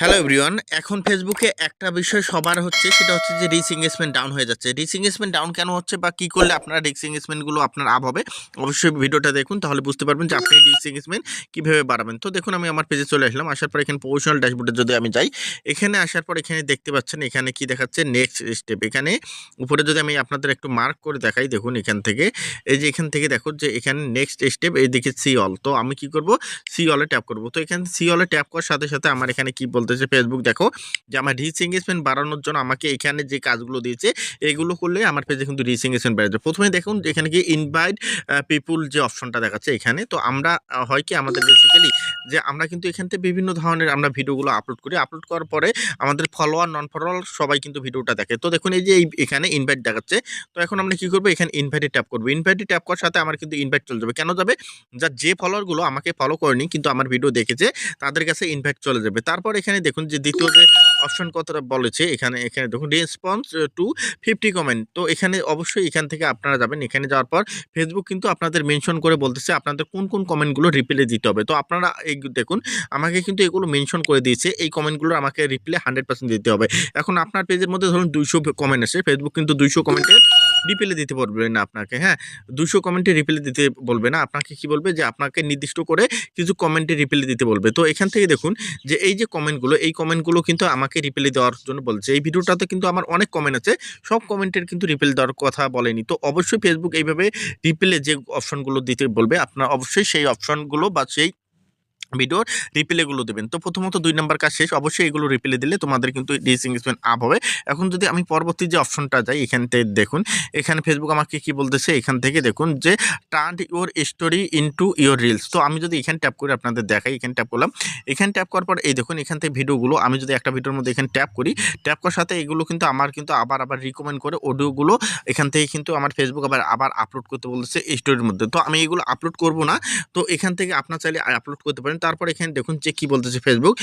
Hello everyone এখন ফেসবুকে একটা বিষয় সবার হচ্ছে, সেটা হচ্ছে যে রিচ এঙ্গেজমেন্ট ডাউন হয়ে যাচ্ছে। রিচ এঙ্গেজমেন্ট ডাউন কেন হচ্ছে বা কী করলে আপনার রিচ এঙ্গেজমেন্টগুলো আপনার আপ হবে, অবশ্যই ভিডিওটা দেখুন, তাহলে বুঝতে পারবেন যে আপনি রিচ এঙ্গেজমেন্ট কীভাবে বাড়াবেন। তো দেখুন, আমি আমার পেজে চলে আসলাম, আসার পর এখানে প্রফেশনাল ড্যাশবোর্ডে যদি আমি যাই, এখানে আসার পর এখানে দেখতে পাচ্ছেন, এখানে কি দেখাচ্ছে নেক্সট স্টেপ এখানে উপরে যদি আমি আপনাদের একটু মার্ক করে দেখাই, দেখুন এখান থেকে, এই যে এখান থেকে দেখো যে এখানে নেক্সট স্টেপ এই দিকে সি অল তো আমি কি করব? সি অলে ট্যাপ করব। তো এখানে সি অলে ট্যাপ করার সাথে সাথে আমার এখানে কী কি বলতেছে ফেসবুক দেখো যে আমার রিচ এঙ্গেজমেন্ট বাড়ানোর জন্য আমাকে এখানে যে কাজগুলো দিয়েছে, এগুলো করলে আমার পেজে কিন্তু রিচ এঙ্গেজমেন্ট বেড়ে যাবে। প্রথমে দেখুন এখানে কি ইনভাইট পিপুল যে অপশনটা দেখাচ্ছে এখানে, তো আমরা হয় কি আমাদের বেসিক্যালি যে আমরা কিন্তু এখান থেকে বিভিন্ন ধরনের আমরা ভিডিওগুলো আপলোড করি। আপলোড করার পরে আমাদের ফলোয়ার নন ফলোয়ার সবাই কিন্তু ভিডিওটা দেখে। তো দেখুন এই যে এখানে ইনভাইট দেখাচ্ছে, তো এখন আমরা কি করব? এখানে ইনভাইটে ট্যাপ করব। ইনভাইটে ট্যাপ করার সাথে আমার কিন্তু ইনভাইট চলে যাবে। কেন যাবে? যা যে ফলোয়ারগুলো আমাকে ফলো করেনি, কিন্তু আমার ভিডিও দেখেছে, তাদের কাছে ইনভাইট চলে যাবে। তারপর এখানে দেখুন যে দ্বিতীয় যে অপশন কতটা বলেছে, এখানে এখানে দেখুন রেসপন্স টু ফিফটি কমেন্ট তো এখানে অবশ্যই এখান থেকে আপনারা যাবেন। এখানে যাওয়ার পর ফেসবুক কিন্তু আপনাদের মেনশন করে বলতেছে আপনাদের কোন কোন কমেন্টগুলো রিপ্লে দিতে হবে। তো আপনারা এই দেখুন, আমাকে কিন্তু এগুলো মেনশন করে দিয়েছে। এই কমেন্টগুলো আমাকে রিপ্লে হান্ড্রেড দিতে হবে। এখন আপনার পেজের মধ্যে ধরুন দুইশো কমেন্ট আছে। ফেসবুক কিন্তু দুইশো কমেন্টের রিপ্লে দিতে বলবে না আপনাকে হ্যাঁ? দুশো কমেন্টে রিপ্লে দিতে বলবে না, আপনাকে কি বলবে? যে আপনাকে নির্দিষ্ট করে কিছু কমেন্টে রিপ্লে দিতে বলবে। তো এখান থেকে দেখুন যে এই যে কমেন্টগুলো, এই কমেন্টগুলো কিন্তু আমাকে রিপ্লে দেওয়ার জন্য বলছে। এই ভিডিওটাতে কিন্তু আমার অনেক কমেন্ট আছে, সব কমেন্টের কিন্তু রিপ্লে দেওয়ার কথা বলেনি। তো অবশ্যই ফেসবুক এইভাবে রিপ্লে যে অপশনগুলো দিতে বলবে, আপনার অবশ্যই সেই অপশনগুলো বা সেই ভিডিওর রিপ্লেগুলো দেবেন। তো প্রথমত দুই নাম্বার কাজ শেষ। অবশ্যই এগুলো রিপ্লে দিলে তোমাদের কিন্তু ডিস এঙ্গেজমেন্ট আপ হবে। এখন যদি আমি পরবর্তী যে অপশনটা যাই, এখান থেকে দেখুন। এখানে ফেসবুক আমাকে কি বলতেছে? এখান থেকে দেখুন যে turn your story into your reels তো আমি যদি এখানে ট্যাপ করে আপনাদের দেখাই, এখানে ট্যাপ করলাম। এখানে ট্যাপ করার পর এই দেখুন, এখান থেকে ভিডিওগুলো আমি যদি একটা ভিডিওর মধ্যে এখানে ট্যাপ করি ট্যাপ করার সাথে এগুলো কিন্তু আমার কিন্তু আবার আবার রিকমেন্ড করে অডিওগুলো এখান থেকে কিন্তু আমার ফেসবুক আবার আবার আপলোড করতে বলতেছে স্টোরির মধ্যে। তো আমি এগুলো আপলোড করব না। তো এখান থেকে আপনার চাইলে আপলোড করতে পারেন। তারপর এখানে দেখুন যে কী বলতেছে ফেসবুক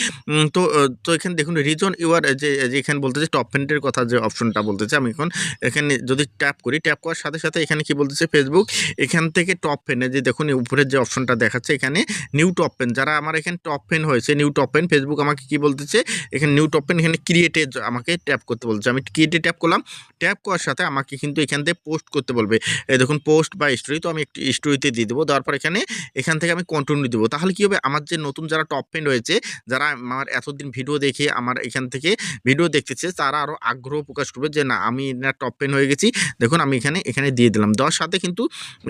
তো তো এখানে দেখুন রিজন ইউর যে যে এখানে বলতেছে টপ ফ্রেন্ডের কথা যে অপশনটা বলতেছে, আমি এখন এখানে যদি ট্যাপ করি ট্যাপ করার সাথে সাথে এখানে কি বলতেছে ফেসবুক এখান থেকে টপ ফেনে যে দেখুন উপরের যে অপশনটা দেখাচ্ছে, এখানে নিউ টপ পেন যারা আমার এখানে টপ পেন হয়েছে নিউ টপ পেন ফেসবুক আমাকে কি বলতেছে, এখানে নিউ টপ পেন এখানে ক্রিয়েটে আমাকে ট্যাপ করতে বলছে আমি ক্রিয়েটে ট্যাপ করলাম ট্যাপ করার সাথে আমাকে কিন্তু এখান থেকে পোস্ট করতে বলবে। দেখুন পোস্ট বা স্টোরি তো আমি একটু স্টোরিতে দিয়ে দেবো তারপর এখানে এখান থেকে আমি কন্টিনিউ দেবো। তাহলে কী হবে? আমার যে নতুন যারা টপ ফ্রেন্ড হয়েছে যারা আমার এতদিন ভিডিও দেখে আমার এখান থেকে ভিডিও দেখতেছে, তারা আরও আগ্রহ প্রকাশ করবে যে, না, আমি না টপ ফ্রেন্ড হয়ে গেছি। দেখুন, আমি এখানে এখানে দিয়ে দিলাম। দেওয়ার সাথে কিন্তু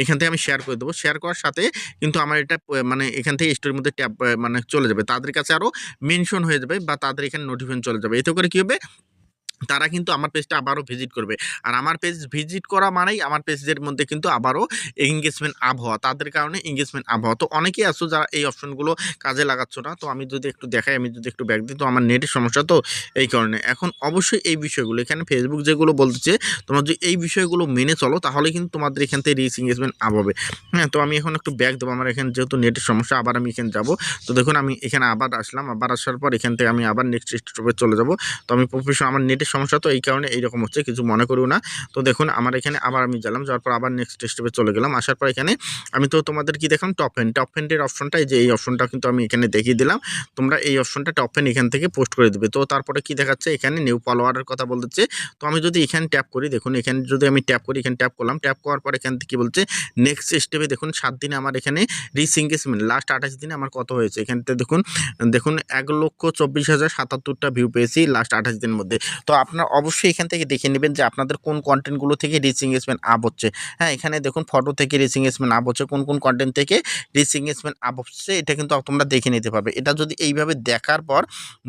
এখান থেকে আমি শেয়ার করে দেবো। শেয়ার করার সাথে কিন্তু আমার এটা মানে এখান থেকে স্টোরির মধ্যে ট্যাপ মানে চলে যাবে। তাদের কাছে আরও মেনশন হয়ে যাবে বা তাদের এখানে নোটিফিকেশন চলে যাবে। এতে করে কী হবে? তারা কিন্তু আমার পেজটা আবারও ভিজিট করবে। আর আমার পেজ ভিজিট করা মানেই আমার পেজের মধ্যে কিন্তু আবারও এঙ্গেজমেন্ট আবহাওয়া, তাদের কারণে এঙ্গেজমেন্ট আবহাওয়া। তো অনেকেই আছো যারা এই অপশনগুলো কাজে লাগাচ্ছ না, তো আমি যদি একটু দেখাই, আমি যদি একটু ব্যাক দিই, তো আমার নেটের সমস্যা তো এই কারণে। এখন অবশ্যই এই বিষয়গুলো, এখানে ফেসবুক যেগুলো বলতেছে, তোমরা যদি এই বিষয়গুলো মেনে চলো, তাহলে কিন্তু তোমাদের এখান থেকে রিচ এঙ্গেজমেন্ট আপ হবে। হ্যাঁ তো আমি এখন একটু ব্যাক দেবো, আমার এখানে যেহেতু নেটের সমস্যা, আবার আমি এখানে যাব। তো দেখুন, আমি এখানে আবার আসলাম, আবার আসার পর এখান থেকে আমি আবার নেক্সট স্টপে চলে যাব। তো আমি প্রফেশন আমার নেটের সমস্যা তো এই কারণে এইরকম হচ্ছে, কিছু মনে করিও না। তো দেখুন, আমার এখানে আবার আমি গেলাম, যাওয়ার পর আবার নেক্সট স্টেপে চলে গেলাম। আসার পর এখানে আমি তো তোমাদের কি দেখলাম? টপ ফ্যান টপ ফ্যান্ডের অপশনটা যে, এই অপশনটা কিন্তু আমি এখানে দেখিয়ে দিলাম। তোমরা এই অপশনটা টপ ফ্যান এখান থেকে পোস্ট করে দেবে। তো তারপরে কি দেখাচ্ছে? এখানে নিউ ফলোয়ারের কথা বলতেছে। তো আমি যদি এখানে ট্যাপ করি, দেখুন, এখানে যদি আমি ট্যাপ করি, এখানে ট্যাপ করলাম। ট্যাপ করার পর এখান থেকে কি বলছে? নেক্সট স্টেপে দেখুন, সাত দিনে আমার এখানে রিচ এঙ্গেজমেন্ট লাস্ট আঠাশ দিনে আমার কত হয়েছে? এখানতে দেখুন দেখুন, এক লক্ষ চব্বিশ হাজার সাতাত্তরটা ভিউ পেয়েছি লাস্ট আঠাশ দিনের মধ্যে। তো আপনার অবশ্যই এখান থেকে দেখে নেবেন যে আপনাদের কোন কন্টেন্টগুলো থেকে রিচ এঙ্গেজমেন্ট আপ হচ্ছে। হ্যাঁ এখানে দেখুন ফটো থেকে রিচ এঙ্গেজমেন্ট আপ হচ্ছে, কোন কোন কন্টেন্ট থেকে রিচ এঙ্গেজমেন্ট আপ হচ্ছে, এটা কিন্তু তোমরা দেখে নিতে পারবে। এটা যদি এইভাবে দেখার পর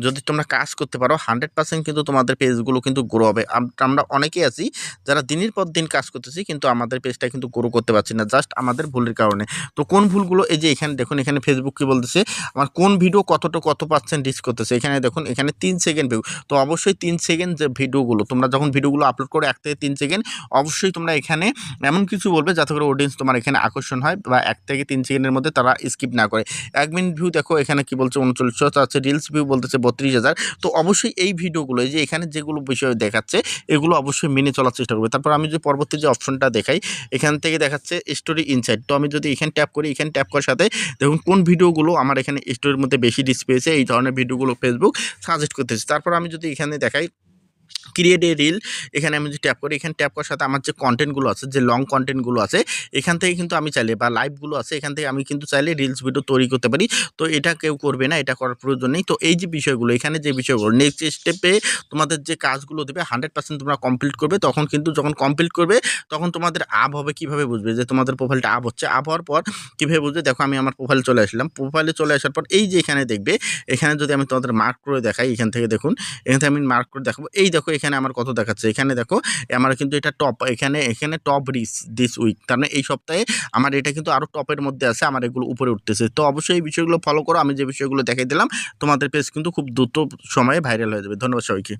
যদি তোমরা কাজ করতে পারো হান্ড্রেড পার্সেন্ট কিন্তু তোমাদের পেজগুলো কিন্তু গ্রো হবে। আমরা অনেকেই আছি যারা দিনের পর দিন কাজ করতেছি, কিন্তু আমাদের পেজটা কিন্তু গ্রো করতে পারছি না জাস্ট আমাদের ভুলের কারণে। তো কোন ভুলগুলো, এই যে এখানে দেখুন, এখানে ফেসবুক কি বলতেছে, আমার কোন ভিডিও কতটা কত পার্সেন্ট রিচ করতেছে, এখানে দেখুন, এখানে তিন সেকেন্ড ভিউ তো অবশ্যই তিন সেকেন্ড যে ভিডিওগুলো, তোমরা যখন ভিডিওগুলো আপলোড করো এক থেকে তিন সেকেন্ড অবশ্যই তোমরা এখানে এমন কিছু বলবে যাতে করে অডিয়েন্স তোমার এখানে আকর্ষণ হয় বা এক থেকে তিন সেকেন্ডের মধ্যে তারা স্কিপ না করে। এক মিনিট ভিউ দেখো, এখানে কি বলছে উনচল্লিশশো আছে রিলস ভিউ বলতেছে বত্রিশ হাজার। তো অবশ্যই এই ভিডিওগুলো যে এখানে যেগুলো বিষয় দেখাচ্ছে, এগুলো অবশ্যই মেনে চলার চেষ্টা করবে। তারপর আমি যে পরবর্তী যে অপশনটা দেখাই, এখান থেকে দেখাচ্ছে স্টোরি ইনসাইড তো আমি যদি এখানে ট্যাপ করি, এখানে ট্যাপ করার সাথে দেখুন কোন ভিডিওগুলো আমার এখানে স্টোরির মধ্যে বেশি ডিসপ্লে পেয়েছে এই ধরনের ভিডিওগুলো ফেসবুক সাজেস্ট করতেছে। তারপর আমি যদি এখানে দেখাই ক্রিয়েট এ রিল এখানে আমি যদি ট্যাপ করি, এখানে ট্যাপ করার সাথে আমার যে কন্টেন্টগুলো আছে, যে লং কন্টেন্টগুলো আছে, এখান থেকে কিন্তু আমি চাইলে, বা লাইভগুলো আছে, এখান থেকে আমি কিন্তু চাইলে রিলস ভিডিও তৈরি করতে পারি। তো এটা কেউ করবে না, এটা করার প্রয়োজন নেই। তো এই যে বিষয়গুলো, এখানে যে বিষয়গুলো নেক্সট স্টেপে তোমাদের যে কাজগুলো দেবে হান্ড্রেড পার্সেন্ট তোমরা কমপ্লিট করবে। তখন কিন্তু যখন কমপ্লিট করবে, তখন তোমাদের আপ হবে কীভাবে বুঝবে? যে তোমাদের প্রোফাইলটা আপ হচ্ছে। আপ হওয়ার পর কীভাবে বুঝবে? দেখো, আমি আমার প্রোফাইলে চলে আসলাম। প্রোফাইলে চলে আসার পর এই যে এখানে দেখবে, এখানে যদি আমি তোমাদের মার্ক করে দেখাই, এখান থেকে দেখুন, এখান থেকে আমি মার্ক করে দেখাবো। এই দেখো এখানে আমার কত দেখাচ্ছে। এখানে দেখো, আমার কিন্তু এটা টপ এখানে এখানে টপ রিস দিস উইক তার মানে এই সপ্তাহে আমার এটা কিন্তু আরও টপের মধ্যে আছে, আমার এগুলো উপরে উঠতেছে। তো অবশ্যই এই বিষয়গুলো ফলো করো, আমি যে বিষয়গুলো দেখাই দিলাম, তোমাদের পেজ কিন্তু খুব দ্রুত সময়ে ভাইরাল হয়ে যাবে। ধন্যবাদ সবাইকে।